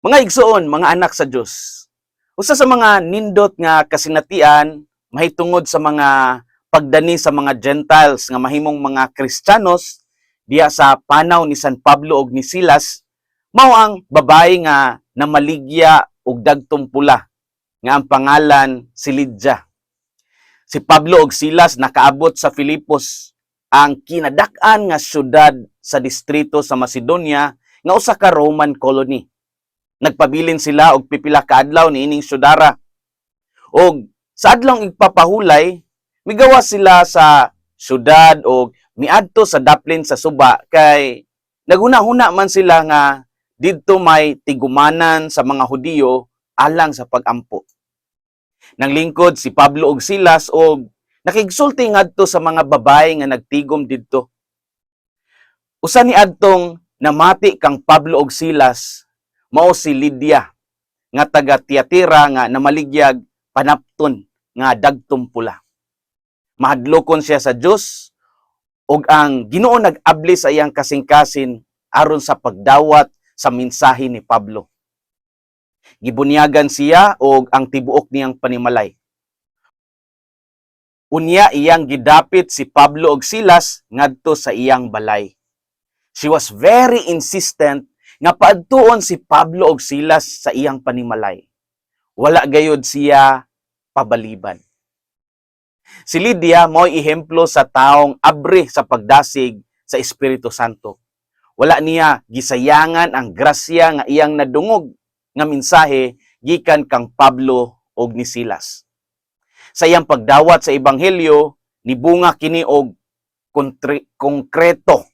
Mga igsoon, mga anak sa Dios. Usa sa mga nindot nga kasinatian mahitungod sa mga pagdani sa mga Gentiles nga mahimong mga Kristiyanos diya sa panaw ni San Pablo ug ni Silas mao ang babae nga namaligya og dagtong pula nga ang pangalan si Lydia. Si Pablo ug Silas nakaabot sa Filipos, ang kinadak-an nga syudad sa distrito sa Macedonia nga usa ka Roman colony. Nagpabilin sila og pipila ka adlaw niining syudara. Og sa adlong igpapahulay, migawa sila sa syudad og miadto sa daplin sa suba kay naguna-huna man sila nga didto may tigumanan sa mga Hudiyo alang sa pagampo. Nang lingkod si Pablo og Silas og nakigsulti ngadto sa mga babae nga nagtigom didto. Usa ni adtong namati kang Pablo og Silas mao si Lydia nga taga Tiatira nga namaligyag panapton nga dagtong pula. Mahadlokon siya sa Dios ug ang Ginoo nag-abli sa iyang kasing-kasin aron sa pagdawat sa mensahe ni Pablo. Gibunyagan siya og ang tibuok niyang panimalay. Unya iyang gidapit si Pablo og Silas ngadto sa iyang balay. She was very insistent nga paadtuon si Pablo og Silas sa iyang panimalay. Wala gayod siya pabaliban. Si Lydia mo'y ihemplo sa taong abri sa pagdasig sa Espiritu Santo. Wala niya gisayangan ang grasya nga iyang nadungog nga mensahe gikan kang Pablo og ni Silas. Sa iyang pagdawat sa ebanghelyo, nibunga kini og konkreto.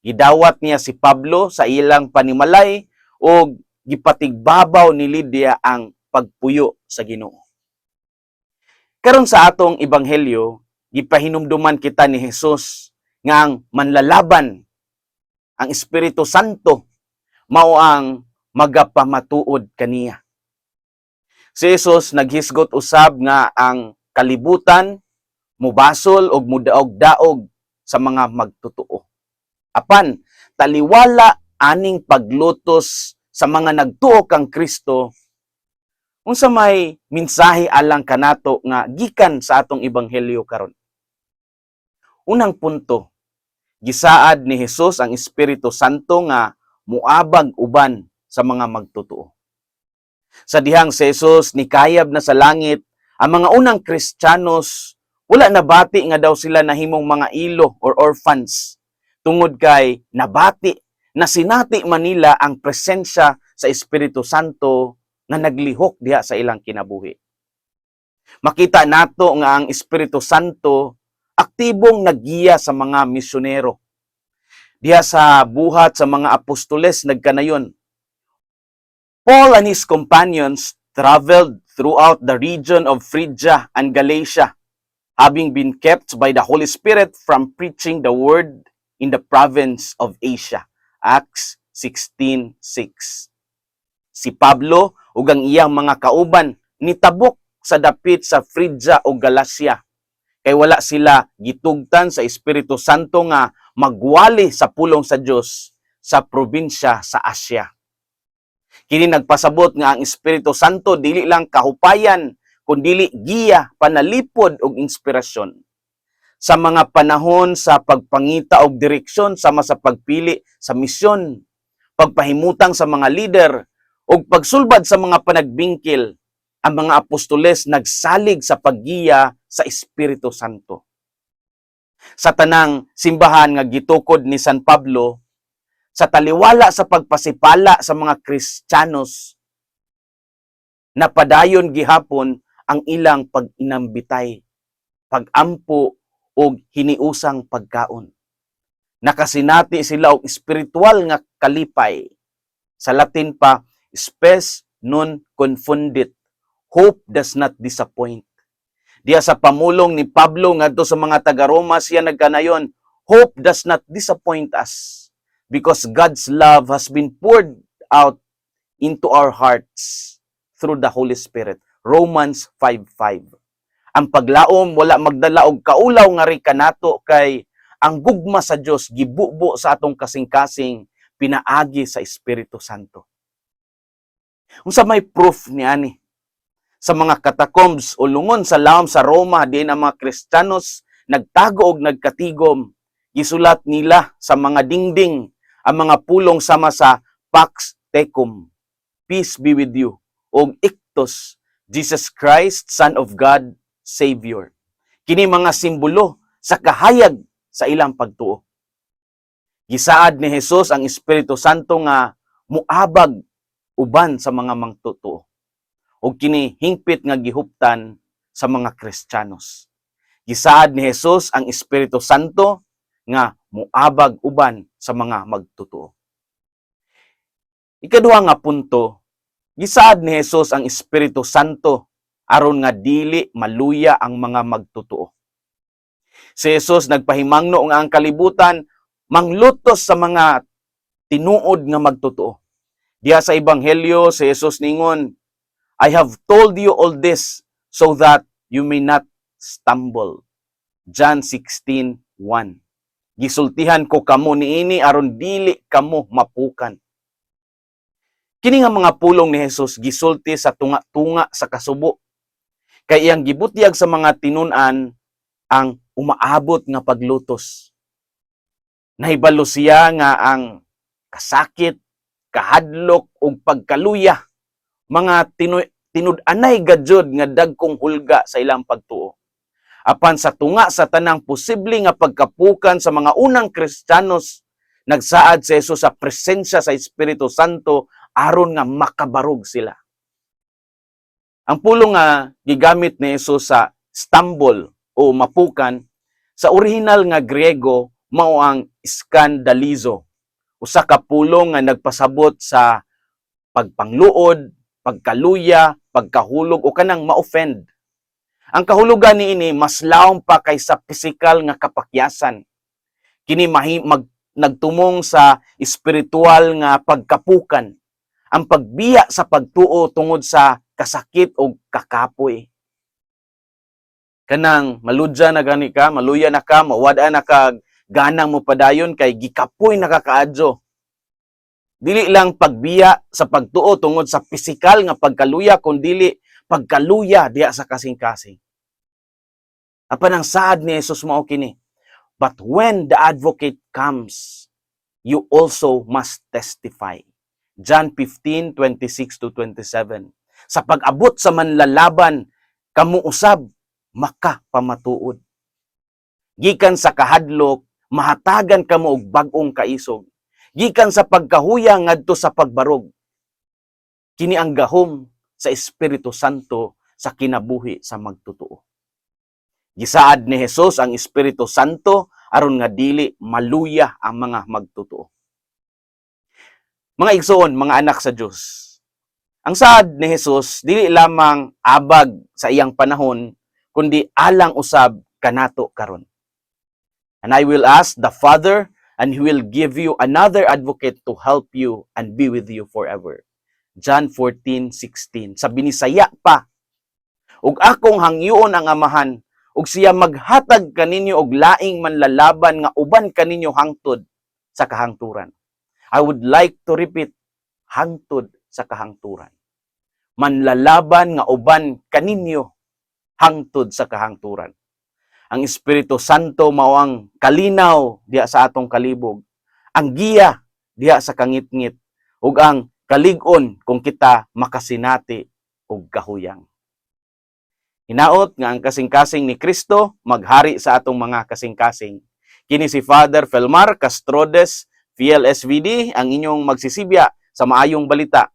Gidawat niya si Pablo sa ilang panimalay og gipatigbabaw ni Lydia ang pagpuyo sa Ginoo. Karon sa atong ebanghelyo, gipahinumduman kita ni Hesus nga ang manlalaban ang Espiritu Santo mao ang magapamatuod kaniya. Si Jesus naghisgot usab nga ang kalibutan mubasol og mudaog-daog sa mga magtotoo. Apan taliwala aning paglutos sa mga nagtuo kang Kristo unsa may mensahe alang kanato nga gikan sa atong ebanghelyo karon. Unang punto, gisaad ni Hesus ang Espiritu Santo nga muabag uban sa mga magtotoo. Sa dihang si Jesus nikayab na sa langit, ang mga unang Kristiyanos wala nabati nga daw sila nahimong mga ilo or orphans tungod kay nabati na sinati Manila ang presensya sa Espiritu Santo nga naglihok diha sa ilang kinabuhi. Makita nato nga ang Espiritu Santo aktibong naggiya sa mga misyonero. Diha sa buhat sa mga apostoles nagkanayon. Paul and his companions traveled throughout the region of Phrygia and Galatia, having been kept by the Holy Spirit from preaching the word in the province of Asia. Acts 16:6. Si Pablo ug ang iyang mga kauban nitabok sa dapit sa Phrygia o Galacia kay wala sila gitugtan sa Espiritu Santo nga magwali sa pulong sa Dios sa probinsya sa Asia. Kini nagpasabot nga ang Espiritu Santo dili lang kahupayan kundi giya, panalipod ug inspirasyon. Sa mga panahon sa pagpangita og direksyon sama sa pagpili sa misyon, pagpahimutang sa mga leader ug pagsulbad sa mga panagbingkil, ang mga apostoles nagsalig sa paggiya sa Espiritu Santo. Sa tanang simbahan nga gitukod ni San Pablo, sa taliwala sa pagpasipala sa mga Kristiyanos, napadayon gihapon ang ilang pag-inambitay, pag-ampo o hiniusang pagkaon. Nakasinati sila og espiritual nga kalipay. Sa Latin pa, spes non confundit. Hope does not disappoint. Diya sa pamulong ni Pablo ngadto sa mga taga-Roma siya nagkanayon, hope does not disappoint us because God's love has been poured out into our hearts through the Holy Spirit. Romans 5:5. Ang paglaom wala magdala og kaulaw nga ri kanato kay ang gugma sa Dios gibubo sa atong kasing-kasing pinaagi sa Espiritu Santo. Unsa may proof niani? Sa mga catacombs o lungon sa lawom sa Roma, di ang mga Kristiyanos nagtago og nagkatigom. Gisulat nila sa mga dingding ang mga pulong sama sa Pax Tecum. Peace be with you. Og Ictus, Jesus Christ, Son of God, Savior. Kini mga simbolo sa kahayag sa ilang pagtuo. Gisaad ni Jesus ang Espiritu Santo nga muabag uban sa mga mangtutuo. O kini hingpit nga gihuptan sa mga Kristiyanos. Gisaad ni Jesus ang Espiritu Santo nga muabag uban sa mga magtutuo. Ikaduha nga punto, gisaad ni Jesus ang Espiritu Santo aron nga dili maluya ang mga magtutuo. Si Jesus nagpahimangno nga ang kalibutan manglutos sa mga tinuod nga magtutuo. Diha sa ebanghelyo si Jesus ningon, I have told you all this so that you may not stumble. John 16:1. Gisultihan ko kamo niini aron dili kamo mapukan. Kini nga mga pulong ni Jesus gisulti sa tunga-tunga sa kasubo. Kay iyang gibutyag sa mga tinun-an ang umaabot nga paglutos. Nahibalo siya nga ang kasakit, kahadlok ug pagkaluya mga tinu- tinud-anay gajud nga dagkong hulga sa ilang pagtuo. Apan sa tunga sa tanang posible nga pagkapukan sa mga unang Kristiyanos, nagsaad si Jesus sa presensya sa Espiritu Santo aron nga makabarog sila. Ang pulong nga gigamit ni Jesus sa stumble o mapukan sa original nga Griego mao ang skandalizo. Usa ka pulong nga nagpasabot sa pagpangluod, pagkaluya, pagkahulog o kanang ma-offend. Ang kahulugan niini mas laom pa kaysa pisikal nga kapakyasan. Kini mahi, mag, nagtumong sa espiritual nga pagkapukan. Ang pagbiya sa pagtuo tungod sa kasakit o kakapoy. Kanang maludya na gani ka, maluya na ka, mawada na ka, ganang mo padayon kay gikapoy nakakaadyo. Dili lang pagbiya sa pagtuo tungod sa pisikal nga pagkaluya kundi pagkaluya diya sa kasing-kasing. Apan ang saad ni Jesus mao kini. But when the advocate comes, you also must testify. John 15:26 to 27. Sa pag-abot sa manlalaban, kamu usab maka pamatuod. Gikan sa kahadlok, mahatagan kamo og bag-ong kaisog gikan sa pagkahuya ngadto sa pagbarog. Kini ang gahom sa Espiritu Santo sa kinabuhi sa magtutuo. Gisaad ni Jesus ang Espiritu Santo aron nga dili maluya ang mga magtutuo. Mga igsoon, mga anak sa Dios. Ang saad ni Jesus dili lamang abag sa iyang panahon kundi alang usab kanato karon. And I will ask the Father and He will give you another advocate to help you and be with you forever. John 14:16. Sa binisaya pa, ug akong hangyoon ang amahan, ug siya maghatag kaninyo og laing manlalaban nga uban kaninyo hangtod sa kahangturan. I would like to repeat, hangtod sa kahangturan. Manlalaban nga uban kaninyo hangtod sa kahangturan ang Espiritu Santo mao ang kalinaw diha sa atong kalibog, ang giya diha sa kangitngit ug ang kalig-on kung kita makasinati og kahuyang. Hinaot nga ang kasing-kasing ni Kristo maghari sa atong mga kasing-kasing. Kini si Father Felmar Castrodes, PLSVD, ang inyong magsisibya sa maayong balita.